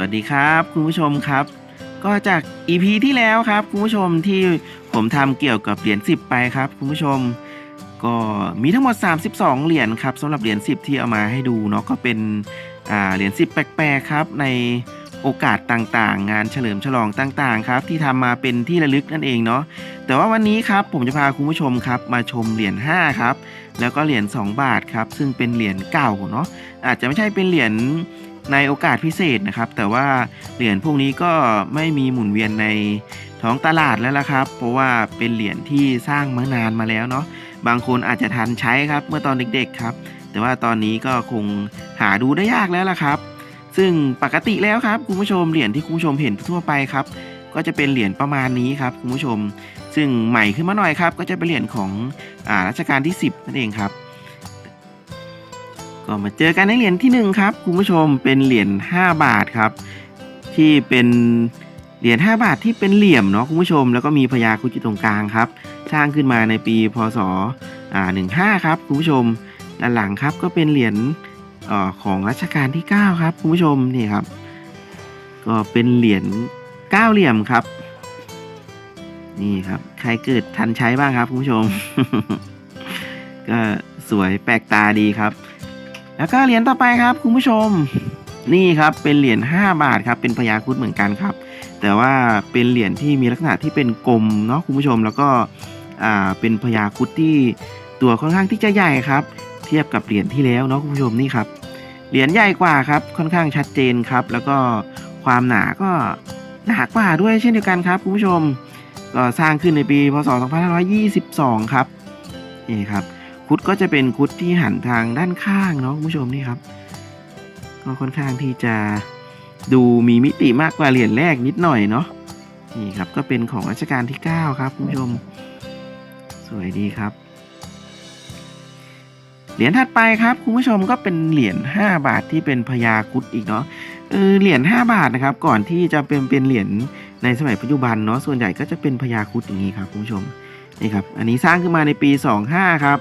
วัสดีครับคุณผู้ชมครับ ก็จาก EP ที่แล้วครับคุณผู้ชมที่ผมทำเกี่ยวกับเหรียญ10 ไปครับคุณผู้ชม ก็มีทั้งหมด 32 เหรียญครับสำหรับเหรียญ10 ที่เอามาให้ดูเนาะก็เป็นเหรียญ10 แปลกๆครับ ในโอกาสต่างๆ งานเฉลิมฉลองต่างๆครับที่ทำมาเป็นที่ระลึกนั่นเองเนาะแต่ว่าวันนี้ครับผมจะพาคุณผู้ชมครับมาชมเหรียญ5ครับแล้วก็เหรียญ2บาทครับซึ่งเป็นเหรียญเก่าเนาะอาจจะไม่ใช่เป็นเหรียญ ในโอกาสพิเศษนะครับ แต่ว่าเหรียญพวกนี้ก็ไม่มีหมุนเวียนในท้องตลาดแล้วล่ะครับ เพราะว่าเป็นเหรียญที่สร้างมานานมาแล้วเนาะบางคนอาจจะทันใช้ครับเมื่อตอนเด็กๆครับ แต่ว่าตอนนี้ก็คงหาดูได้ยากแล้วล่ะครับ ซึ่งปกติแล้วครับคุณผู้ชมเหรียญที่คุณผู้ชมเห็นทั่วไปครับ ก็จะเป็นเหรียญประมาณนี้ครับคุณผู้ชม ซึ่งใหม่ขึ้นมาหน่อยครับ ก็จะเป็นเหรียญของอ่ารัชกาลที่ 10นั่นเองครับ ก็มาเจอกันในเหรียญที่หนึ่งครับคุณผู้ชมเป็นเหรียญ5บาทครับ ที่เป็นเหรียญ5บาทที่เป็นเหลี่ยมเนาะคุณผู้ชม แล้วก็มีพญาครุฑอยู่ตรงกลางครับ สร้างขึ้นมาในปีพศอ่า15 ครับคุณผู้ชมด้านหลังครับก็เป็นเหรียญออของรัชกาลที่ 9 ครับคุณผู้ชมนี่ครับ ก็เป็นเหรียญเก้าเหลี่ยมครับ นี่ครับ ใครเกิดทันใช้บ้างครับคุณผู้ชม ก็สวยแปลกตาดีครับ แล้วก็เหรียญต่อไปครับคุณผู้ชมนี่ครับเป็นเหรียญ5บาทครับเป็นพญาครุฑเหมือนกันครับ แต่ว่าเป็นเหรียญที่มีลักษณะที่เป็นกลมเนาะคุณผู้ชมแล้วก็อ่าเป็นพญาครุฑที่ตัวค่อนข้างที่จะใหญ่ครับ เทียบกับเหรียญที่แล้วเนาะคุณผู้ชมนี่ครับเหรียญใหญ่กว่าครับค่อนข้างชัดเจนครับ แล้วก็ความหนาก็หนากว่าด้วยเช่นเดียวกันครับคุณผู้ชมก็สร้างขึ้นในปีพศ 2522 ครับนี่ครับ คุดก็จะเป็นคุดที่หันทางด้านข้างเนาะคุณผู้ชมนี่ครับ ก็ค่อนข้างที่จะดูมีมิติมากกว่าเหรียญแรกนิดหน่อยเนาะนี่ครับก็เป็นของรัชกาลที่ 9 ครับคุณผู้ชม สวยดีครับ เหรียญถัดไปครับคุณผู้ชมก็เป็นเหรียญ5บาทที่เป็นพญาคุดอีกเนาะเออเหรียญ5บาทนะครับ ก่อนที่จะเป็นเป็นเหรียญในสมัยปัจจุบันเนาะส่วนใหญ่ก็จะเป็นพญาคุดอย่างนี้ครับคุณผู้ชมนี่ครับอันนี้สร้างขึ้นมาในปี 25ครับ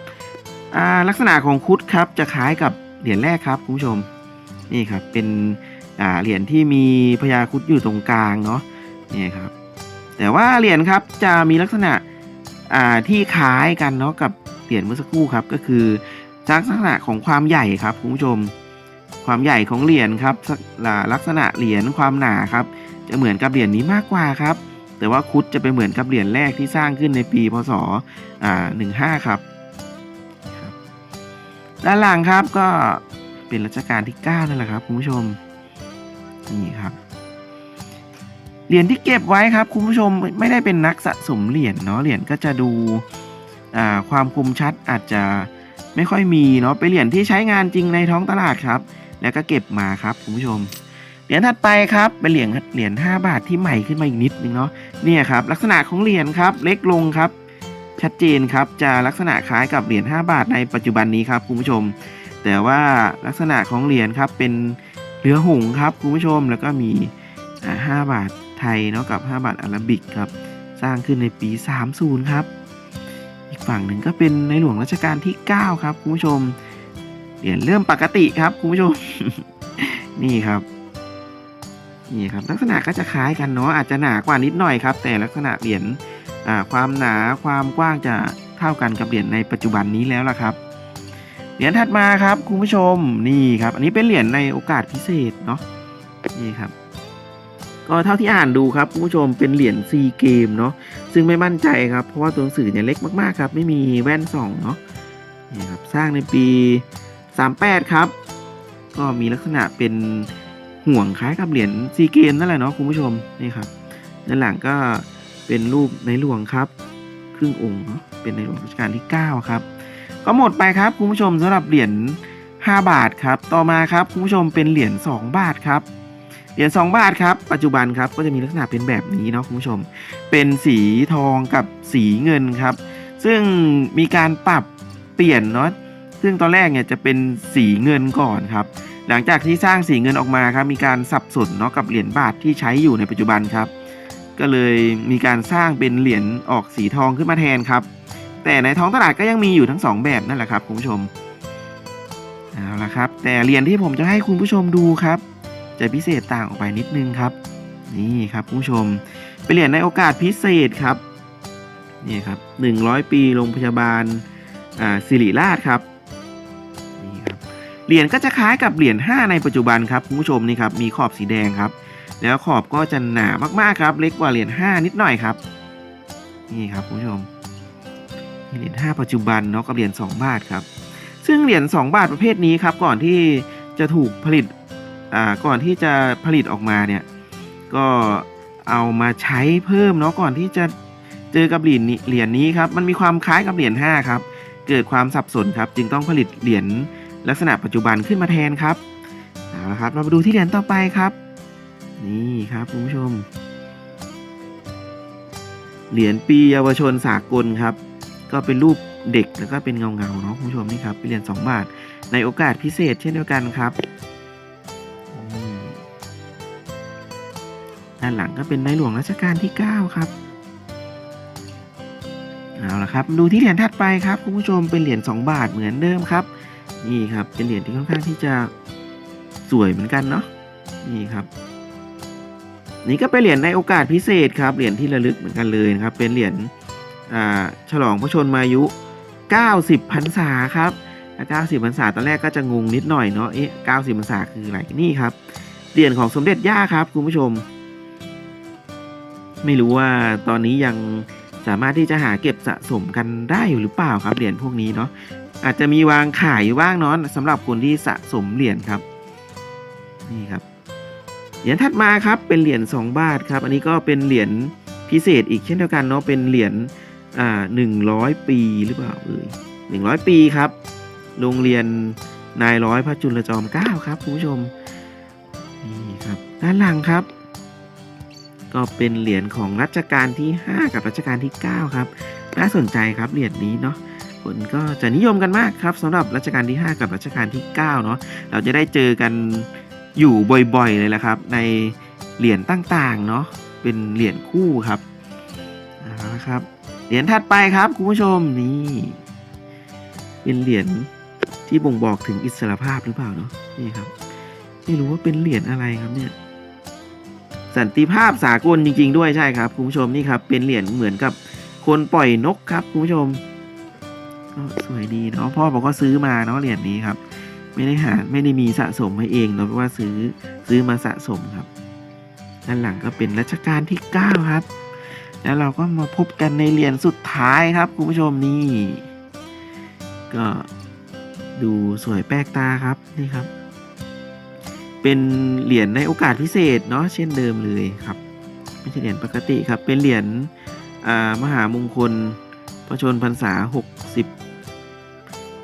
ลักษณะของคุดครับจะคล้ายกับเหรียญแรกครับคุณผู้ชมนี่ครับเป็นเหรียญที่มีพญาคุดอยู่ตรงกลางเนาะนี่ครับแต่ว่าเหรียญครับจะมีลักษณะที่คล้ายกันเนาะกับเหรียญเมื่อสักครู่ครับก็คือลักษณะของความใหญ่ครับคุณผู้ชม ความใหญ่ของเหรียญครับสักอ่าลักษณะเหรียญความหนาครับจะเหมือนกับเหรียญนี้มากกว่าครับ แต่ว่าคุดจะไปเหมือนกับเหรียญแรกที่สร้างขึ้นในปีพศอ่า15ครับ ด้านหลังครับก็เป็นรัชกาลที่9นั่นแหละครับคุณผู้ชมนี่ครับเหรียญที่เก็บไว้ครับคุณผู้ชมไม่ได้เป็นนักสะสมเหรียญเนาะเหรียญก็จะดูความคมชัดอาจจะไม่ค่อยมีเนาะเป็นเหรียญที่ใช้งานจริงในท้องตลาดครับ แล้วก็เก็บมาครับคุณผู้ชมเหรียญถัดไปครับเป็นเหรียญเหรียญ5บาทที่ใหม่ขึ้นมาอีกนิดนึงเนาะเนี่ยครับลักษณะของเหรียญครับเล็กลงครับ ชัดเจนครับจะลักษณะคล้ายกับเหรียญ5บาทในปัจจุบันนี้ครับคุณผู้ชม แต่ว่าลักษณะของเหรียญครับเป็นเรือหงครับคุณผู้ชมแล้วก็มีอ่า5บาทไทยเนาะกับ 5 บาทอาราบิกครับสร้างขึ้นในปี 30 ครับ อีกฝั่งหนึ่งก็เป็นในหลวงรัชกาลที่ 9 ครับคุณผู้ชมเหรียญเริ่มปกติครับคุณผู้ชม นี่ครับนี่ครับลักษณะก็จะคล้ายกันเนาะอาจจะหนากว่านิดหน่อยครับ แต่ลักษณะเหรียญ ความหนาความกว้างจะเท่ากันกับเหรียญในปัจจุบันนี้แล้วล่ะครับ เหรียญถัดมาครับคุณผู้ชมนี่ครับ อันนี้เป็นเหรียญในโอกาสพิเศษเนาะนี่ครับ ก็เท่าที่อ่านดูครับคุณผู้ชมเป็นเหรียญซีเกมเนาะซึ่งไม่มั่นใจครับเพราะว่าตัวหนังสือเนี่ยเล็กมากๆครับไม่มีแว่นส่องเนาะนี่ครับสร้างในปี 38 ครับ ก็มีลักษณะเป็นห่วงคล้ายกับเหรียญซีเกมนั่นแหละเนาะคุณผู้ชมนี่ครับด้านหลังก็ เป็นรูปในหลวงครับ ครึ่งองค์เป็นในหลวงรัชกาลที่ 9 ครับ ก็หมดไปครับคุณผู้ชมสำหรับเหรียญ5 บาทครับ ต่อมาครับคุณผู้ชมเป็นเหรียญ2บาทครับเหรียญ2บาทครับปัจจุบันครับก็จะมีลักษณะเป็นแบบนี้เนาะคุณผู้ชม เป็นสีทองกับสีเงินครับ ซึ่งมีการปรับเปลี่ยนเนาะซึ่งตอนแรกเนี่ยจะเป็นสีเงินก่อนครับ หลังจากที่สร้างสีเงินออกมาครับมีการสับสนเนาะกับเหรียญบาทที่ใช้อยู่ในปัจจุบันครับ ก็เลยมีการสร้างเป็นเหรียญออกสีทองขึ้นมาแทนครับ แต่ในท้องตลาดก็ยังมีอยู่ทั้งสองแบบนั่นแหละครับคุณผู้ชมเอาละครับ แต่เหรียญที่ผมจะให้คุณผู้ชมดูครับ จะพิเศษต่างออกไปนิดนึงครับ นี่ครับคุณผู้ชม เป็นเหรียญในโอกาสพิเศษครับนี่ครับ100 ปีโรงพยาบาลสิริราชครับนี่ครับเหรียญก็จะคล้ายกับเหรียญ5ในปัจจุบันครับคุณผู้ชมนี่ครับมีขอบสีแดงครับ แล้วขอบก็จะหนามากๆครับ เล็กกว่าเหรียญ5นิดหน่อยครับ นี่ครับคุณผู้ชมเหรียญ5ปัจจุบันเนาะกับเหรียญ2บาทครับ ซึ่งเหรียญ2บาทประเภทนี้ครับ ก่อนที่จะถูกผลิตอ่าก่อนที่จะผลิตออกมาเนี่ยก็เอามาใช้เพิ่มเนาะก่อนที่จะเจอกับเหรียญนี้เหรียญนี้ครับมันมีความคล้ายกับเหรียญ5ครับเกิดความสับสนครับ จึงต้องผลิตเหรียญลักษณะปัจจุบันขึ้นมาแทนครับเอาละครับ เรามาดูที่เหรียญต่อไปครับ นี่ครับคุณผู้ชม เหรียญปีเยาวชนสากลครับ ก็เป็นรูปเด็กแล้วก็เป็นเงาเงาเนาะคุณผู้ชมนี่ครับเป็นเหรียญ2บาท ในโอกาสพิเศษเช่นเดียวกันครับด้านหลังก็เป็นในหลวงรัชกาลที่ 9 ครับเอาละครับดูที่เหรียญถัดไปครับคุณผู้ชมเป็นเหรียญ2บาทเหมือนเดิมครับ นี่ครับเป็นเหรียญที่ค่อนข้างที่จะสวยเหมือนกันเนาะนี่ครับ นี่ก็เป็นเหรียญในโอกาสพิเศษครับเหรียญที่ระลึกเหมือนกันเลยนะครับ เป็นเหรียญฉลองพระชนมายุ 90พรรษาครับ90พรรษาตอนแรกก็จะงงนิดหน่อยเนาะเอ๊ะ90พรรษาคืออะไรนี่ครับเหรียญของสมเด็จย่าครับคุณผู้ชม ไม่รู้ว่าตอนนี้ยังสามารถที่จะหาเก็บสะสมกันได้อยู่หรือเปล่าครับเหรียญพวกนี้เนาะอาจจะมีวางขายอยู่บ้างเนาะสำหรับคนที่สะสมเหรียญครับ นี่ครับ เหรียญถัดมาครับเป็นเหรียญ2 บาทครับ อันนี้ก็เป็นเหรียญพิเศษอีกเช่นเดียวกันเนาะเป็นเหรียญอ่าหนึ่งร้อยปีหรือเปล่าเอ่ยหนึ่งร้อยปีครับ โรงเรียนนายร้อยพระจุลจอมเกล้าครับคุณผู้ชมนี่ครับด้านหลังครับ ก็เป็นเหรียญของรัชกาลที่ 5 กับรัชกาลที่ 9 ครับน่าสนใจครับเหรียญนี้เนาะคนก็จะนิยมกันมากครับสำหรับรัชกาลที่ 5 กับรัชกาลที่ 9 เนาะเราจะได้เจอกัน อยู่บ่อยๆเลยแหละครับ ในเหรียญต่างๆเนาะเป็นเหรียญคู่ครับเอาละครับเหรียญถัดไปครับคุณผู้ชมนี่เป็นเหรียญที่บ่งบอกถึงอิสรภาพหรือเปล่าเนาะนี่ครับไม่รู้ว่าเป็นเหรียญอะไรครับเนี่ยสันติภาพสากลจริง ๆ ด้วยใช่ครับคุณผู้ชมนี่ครับเป็นเหรียญเหมือนกับคนปล่อยนกครับคุณผู้ชมก็สวยดีเนาะพ่อบอกก็ซื้อมาเนาะเหรียญนี้ครับ ไม่ได้หาไม่ได้มีสะสมมาเองเนาะเพราว่าซื้อซื้อมาสะสมครับ ด้านหลังก็เป็นรัชกาลที่ 9 ครับ แล้วเราก็มาพบกันในเหรียญสุดท้ายครับคุณผู้ชมนี่ก็ดูสวยแปลกตาครับนี่ครับ เป็นเหรียญในโอกาสพิเศษเนาะเช่นเดิมเลยครับ ไม่ใช่เหรียญปกติครับ เป็นเหรียญมหามงคลพระชนพรรษา 60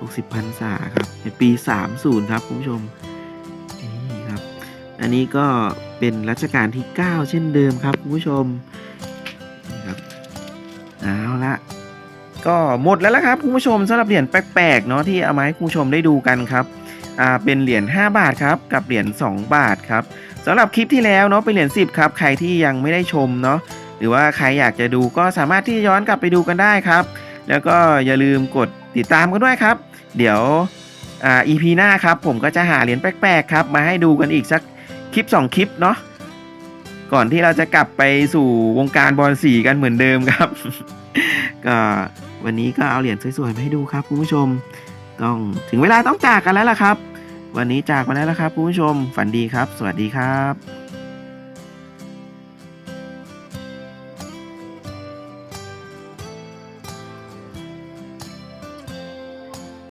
60พรรษาครับในปี 30 ครับคุณผู้ชมนี่ครับ อันนี้ก็เป็นรัชกาลที่ 9 เช่นเดิมครับคุณผู้ชมนี่ครับเอาละก็หมดแล้วละครับคุณผู้ชมสำหรับเหรียญแปลกๆเนาะที่เอามาให้คุณผู้ชมได้ดูกันครับอ่าเป็นเหรียญ5บาทครับกับเหรียญ2บาทครับสำหรับคลิปที่แล้วเนาะเป็นเหรียญ10ครับใครที่ยังไม่ได้ชมเนาะหรือว่าใครอยากจะดูก็สามารถที่ย้อนกลับไปดูกันได้ครับ แล้วก็อย่าลืมกดติดตามกันด้วยครับ เดี๋ยวอ่า EP หน้าครับผมก็จะหาเหรียญแปลกๆครับมาให้ดูกันอีกสักคลิป 2 คลิปเนาะก่อนที่เราจะกลับไปสู่วงการบอลสีกันเหมือนเดิมครับ ก็วันนี้ก็เอาเหรียญสวยๆมาให้ดูครับคุณผู้ชมต้องถึงเวลาต้องจากกันแล้วล่ะครับ วันนี้จากมาแล้วละครับคุณผู้ชมฝันดีครับ สวัสดีครับ